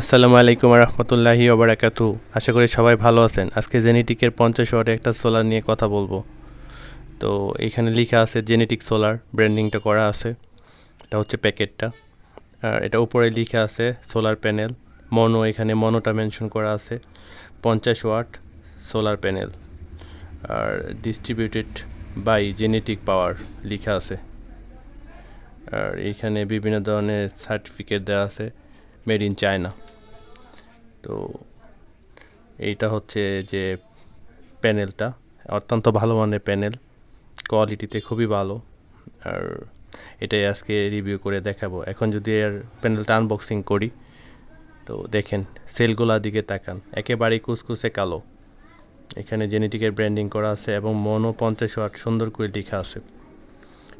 আসসালামু আলাইকুম রহমতুল্লাহি ওবরাকাতু আশা করি সবাই ভালো আছেন। আজকে জেনেটিকের পঞ্চাশ ওয়াটে একটা সোলার নিয়ে কথা বলব। তো এখানে লেখা আছে জেনেটিক সোলার, ব্র্যান্ডিংটা করা আছে। এটা হচ্ছে প্যাকেটটা। আর এটা উপরে লেখা আছে সোলার প্যানেল। মনো, এখানে মনোটা মেনশন করা আছে। পঞ্চাশ ওয়াট সোলার প্যানেল। আর ডিস্ট্রিবিউটেড বাই জেনেটিক পাওয়ার লেখা আছে। আর এইখানে বিভিন্ন ধরনের সার্টিফিকেট দেওয়া আছে মেড ইন চায়না। তো এইটা হচ্ছে যে প্যানেলটা, অত্যন্ত ভালো মানের প্যানেল, কোয়ালিটিতে খুবই ভালো। আর এটাই আজকে রিভিউ করে দেখাবো। এখন যদি এর প্যানেলটা আনবক্সিং করি, তো দেখেন, সেলগুলার দিকে তাকান। একেবারেই কুচকুচে কালো। এখানে জেনেটিকের ব্র্যান্ডিং করা আছে এবং মনো পঞ্চাশ ওয়াট সুন্দর করে লেখা আছে।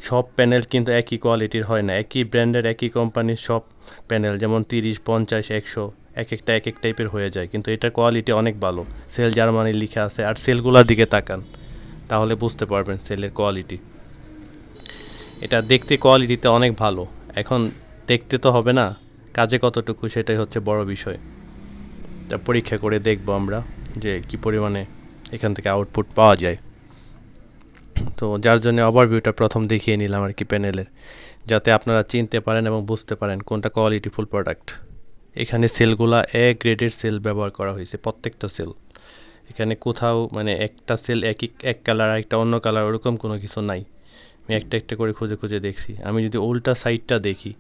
সব প্যানেল কিন্তু একই কোয়ালিটির হয় না। একই ব্র্যান্ডের একই কোম্পানির সব প্যানেল, যেমন তিরিশ, পঞ্চাশ, একশো। এক একটা এক এক টাইপের হয়ে যায়। কিন্তু এটার কোয়ালিটি অনেক ভালো। সেল জার্মানি লিখা আছে, আর সেলগুলোর দিকে তাকান। তাহলে বুঝতে পারবেন সেলের কোয়ালিটি এটা দেখতে কোয়ালিটিতে অনেক ভালো। এখন দেখতে তো হবে না, কাজে কতটুকু সেটাই হচ্ছে বড় বিষয়। তা পরীক্ষা করে দেখব আমরা যে কি পরিমাণে এখান থেকে আউটপুট পাওয়া যায়। তো যার জন্য ওভারভিউটা প্রথম দেখিয়ে নিলাম আর কি প্যানেলের যাতে আপনারা চিনতে পারেন এবং বুঝতে পারেন কোনটা কোয়ালিটিফুল প্রোডাক্ট এখানে সেলগুলা এ গ্রেডের সেল ব্যবহার করা হয়েছে, প্রত্যেকটা সেল। এখানে কোথাও মানে একটা সেল এক এক কালার একটা অন্য কালার, ওরকম কোনো কিছু নাই। আমি একটা একটা করে খুঁজে খুঁজে দেখছি। আমি যদি উল্টা সাইডটা দেখি,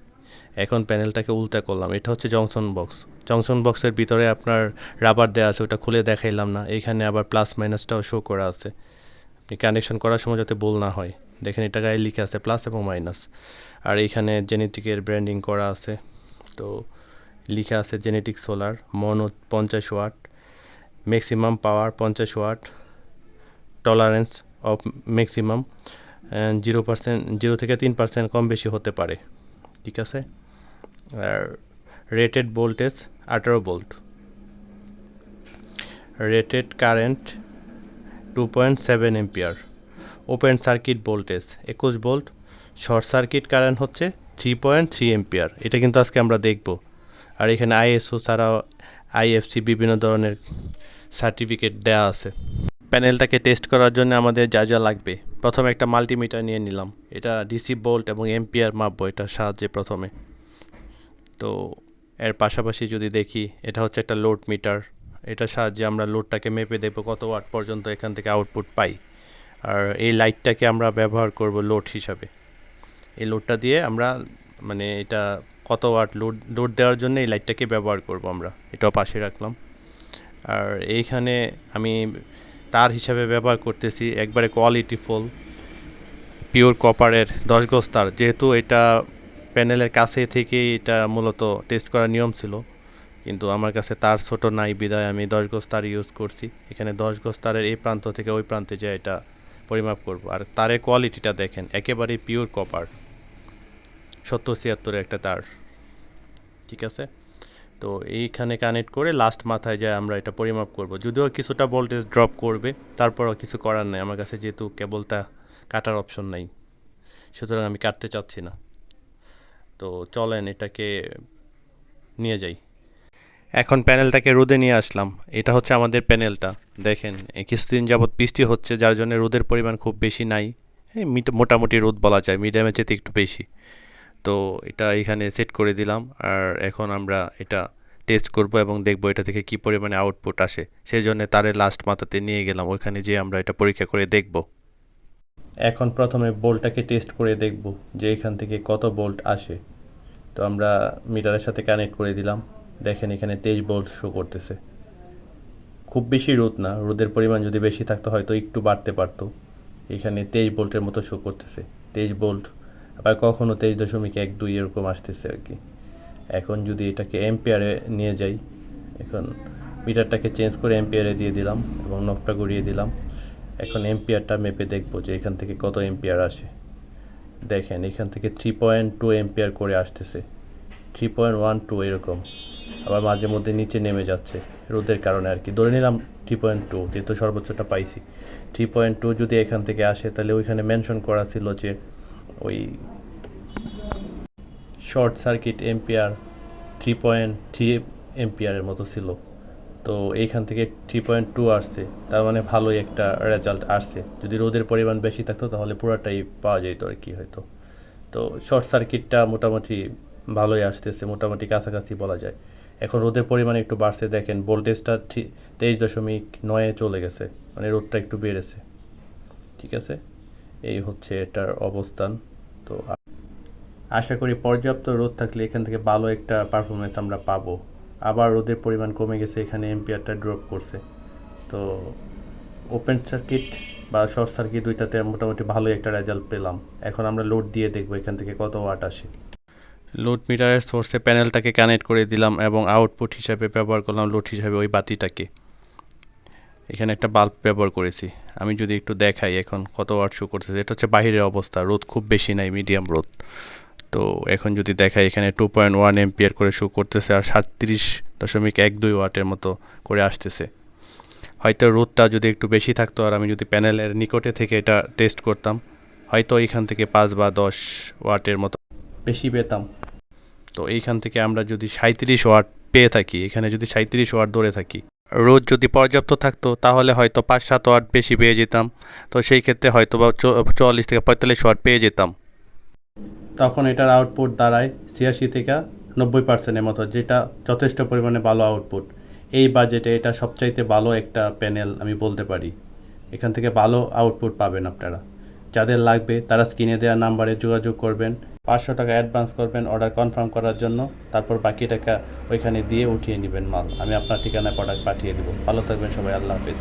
এখন প্যানেলটাকে উল্টা করলাম, এটা হচ্ছে জংশন বক্স। জংশন বক্সের ভিতরে আপনার রাবার দেওয়া আছে, ওটা খুলে দেখাইলাম না। এখানে আবার প্লাস মাইনাসটাও শো করা আছে। আপনি কানেকশন করার সময় যাতে বল না হয়। দেখেন এটা গায়ে লিখে আছে, প্লাস এবং মাইনাস। আর এইখানে জেনেটিকের ব্র্যান্ডিং করা আছে। তো লিখা আছে জেনেটিক সোলার, মনো পঞ্চাশ ওয়াট, ম্যাক্সিমাম পাওয়ার পঞ্চাশ watt, tolerance of maximum zero percent, zero থেকে তিন পার্সেন্ট কম বেশি হতে পারে। ঠিক আছে? আর রেটেড ভোল্টেজ আঠারো volt. Rated current two point seven ampere open circuit voltage একুশ ভোল্ট। শর্ট সার্কিট কারেন্ট হচ্ছে থ্রি পয়েন্ট থ্রি এম্পিয়ার এটা কিন্তু আজকে আমরা দেখব। আর এখানে আইএসও ছাড়াও আইএফসি বিভিন্ন ধরনের সার্টিফিকেট দেওয়া আছে। প্যানেলটাকে টেস্ট করার জন্য আমাদের যা যা লাগবে। প্রথমে একটা মাল্টিমিটার নিয়ে নিলাম। এটা ডিসি বোল্ট এবং এম্পিয়ার মাপবো, এটার সাহায্যে প্রথমে। তো এর পাশাপাশি যদি দেখি, এটা হচ্ছে একটা লোড মিটার। এটার সাহায্যে আমরা লোডটাকে মেপে দেখব কত ওয়াট পর্যন্ত এখান থেকে আউটপুট পাই। আর এই লাইটটাকে আমরা ব্যবহার করব লোড হিসাবে। এই লোডটা দিয়ে আমরা মানে এটা কত ওয়াট লোড লোড দেওয়ার জন্য এই লাইটটাকে ব্যবহার করব আমরা। এটাও পাশে রাখলাম। আর এইখানে আমি তার হিসাবে ব্যবহার করতেছি একবারে কোয়ালিটি ফুল পিওর কপারের দশ গজ তার। যেহেতু এটা প্যানেলের কাছে থেকে এটা মূলত টেস্ট করার নিয়ম ছিল, কিন্তু আমার কাছে তার ছোট নাই বিদায় আমি দশ গজ তার ইউজ করছি। এখানে দশ গজ তারের এই প্রান্ত থেকে ওই প্রান্তে যে এটা পরিমাপ করব। আর তারের কোয়ালিটিটা দেখেন, একেবারেই পিওর কপার সত্তর ছিয়াত্তরের একটা তার। ঠিক আছে? তো এইখানে কানেক্ট করে লাস্ট মাথায় যায় আমরা এটা পরিমাপ করব। যদিও কিছুটা ভোল্টেজ ড্রপ করবে, তারপরও কিছু করার নেই। আমার কাছে যেহেতু কেবলটা কাটার অপশন নাই, সুতরাং আমি কাটতে চাচ্ছি না। তো চলেন এটাকে নিয়ে যাই। এখন প্যানেলটাকে রোদে নিয়ে আসলাম। এটা হচ্ছে আমাদের প্যানেলটা দেখেন কিছুদিন যাবৎ বৃষ্টি হচ্ছে, যার জন্য রোদের পরিমাণ খুব বেশি নাই। মোটামুটি রোদ বলা যায় মিডিয়ামের চেয়ে একটু বেশি। তো এটা এখানে সেট করে দিলাম। আর এখন আমরা এটা টেস্ট করব এবং দেখব এটা থেকে কি পরিমাণে আউটপুট আসে। সেই জন্য তারের লাস্ট মাথাতে নিয়ে গেলাম। ওইখানে যেয়ে আমরা এটা পরীক্ষা করে দেখব। এখন প্রথমে বোল্টটাকে টেস্ট করে দেখব যে এখান থেকে কত বোল্ট আসে। তো আমরা মিটারের সাথে কানেক্ট করে দিলাম। দেখেন এখানে তেইশ বোল্ট শো করতেছে। খুব বেশি রোদ না। রোদের পরিমাণ যদি বেশি থাকতো হয়তো একটু বাড়তে পারতো। এখানে তেইশ বোল্টের মতো শো করতেছে। তেইশ বোল্ট আবার কখনো তেইশ দশমিক এক দুই এরকম আসতেছে আর কি। এখন যদি এটাকে এম্পিয়ারে নিয়ে যাই, এখন মিটারটাকে চেঞ্জ করে এম্পিয়ারে দিয়ে দিলাম এবং নখটা গড়িয়ে দিলাম। এখন এম্পিয়ারটা মেপে দেখব যে এখান থেকে কত এম্পিয়ার আসে। দেখেন, এখান থেকে থ্রি পয়েন্ট টু এম্পিয়ার করে আসতেছে। থ্রি পয়েন্ট ওয়ান টু এরকম। আবার মাঝে মধ্যে নিচে নেমে যাচ্ছে রোদের কারণে আর কি। ধরে নিলাম থ্রি পয়েন্ট টু যেহেতু সর্বোচ্চটা পাইছি। থ্রি পয়েন্ট টু যদি এখান থেকে আসে, তাহলে ওইখানে মেনশন করা ছিল যে ওই short circuit ampere three point three এমপিআরের মতো ছিল। তো এইখান থেকে থ্রি পয়েন্ট টু আসছে। তার মানে ভালোই একটা রেজাল্ট আসছে। যদি রোদের পরিমাণ বেশি থাকতো, তাহলে পুরোটাই পাওয়া যেত আর কি হয়তো। তো শর্ট সার্কিটটা মোটামুটি ভালোই আসতেছে, মোটামুটি কাছাকাছি বলা যায়। এখন রোদের পরিমাণ একটু বাড়ছে। দেখেন ভোল্টেজটা তেইশ দশমিক নয়ে চলে গেছে। মানে রোদটা একটু বেড়েছে। ঠিক আছে? এই হচ্ছে এটার অবস্থান। তো আশা করি পর্যাপ্ত রোদ থাকলে এখান থেকে ভালো একটা পারফরমেন্স আমরা পাবো। আবার রোদের পরিমাণ কমে গেছে, এখানে এম্পিয়ারটা ড্রপ করছে। তো ওপেন সার্কিট বা শর্ট সার্কিট দুইটাতে মোটামুটি ভালোই একটা রেজাল্ট পেলাম। এখন আমরা লোড দিয়ে দেখব এখান থেকে কত ওয়াট আসে। লোড মিটারের সোর্সে প্যানেলটাকে কানেক্ট করে দিলাম এবং আউটপুট হিসাবে ব্যবহার করলাম লোড হিসাবে ওই বাতিটাকে। এখানে একটা বাল্ব ব্যবহার করেছি। আমি যদি একটু দেখাই এখন কত ওয়াট শো করতেছে। এটা হচ্ছে বাহিরের অবস্থা, রোদ খুব বেশি নাই মিডিয়াম রোদ। তো এখন যদি দেখাই এখানে টু পয়েন্ট ওয়ান এমপিয়ার করে শো করতেছে আর সাতত্রিশ দশমিক এক দুই ওয়াটের মতো করে আসতেছে। হয়তো রোদটা যদি একটু বেশি থাকতো আর আমি যদি প্যানেলের নিকটে থেকে এটা টেস্ট করতাম, হয়তো এইখান থেকে পাঁচ বা দশ ওয়াটের মতো বেশি পেতাম। তো এইখান থেকে আমরা যদি সাঁত্রিশ ওয়াট পেয়ে থাকি, এখানে যদি সাঁত্রিশ ওয়াট ধরে থাকি রোদ যদি পর্যাপ্ত থাকতো, তাহলে হয়তো পাঁচ সাত ওয়াট বেশি পেয়ে যেতাম। তো সেই ক্ষেত্রে হয়তো বা চুয়াল্লিশ থেকে পঁয়তাল্লিশ ওয়াট পেয়ে যেতাম। তখন এটার আউটপুট দাঁড়ায় ছিয়াশি থেকে নব্বই পার্সেন্টের মতো, যেটা যথেষ্ট পরিমাণে ভালো আউটপুট এই বাজেটে এটা সবচাইতে ভালো একটা প্যানেল আমি বলতে পারি। এখান থেকে ভালো আউটপুট পাবেন আপনারা। যাদের লাগবে তারা স্ক্রিনে দেওয়া নাম্বারে যোগাযোগ করবেন। পাঁচশো টাকা অ্যাডভান্স করবেন অর্ডার কনফার্ম করার জন্য। তারপর বাকি টাকা ওইখানে দিয়ে উঠিয়ে নেবেন মাল। আমি আপনার ঠিকানায় প্রোডাক্ট পাঠিয়ে দেবো। ভালো থাকবেন সবাই, আল্লাহ হাফিজ।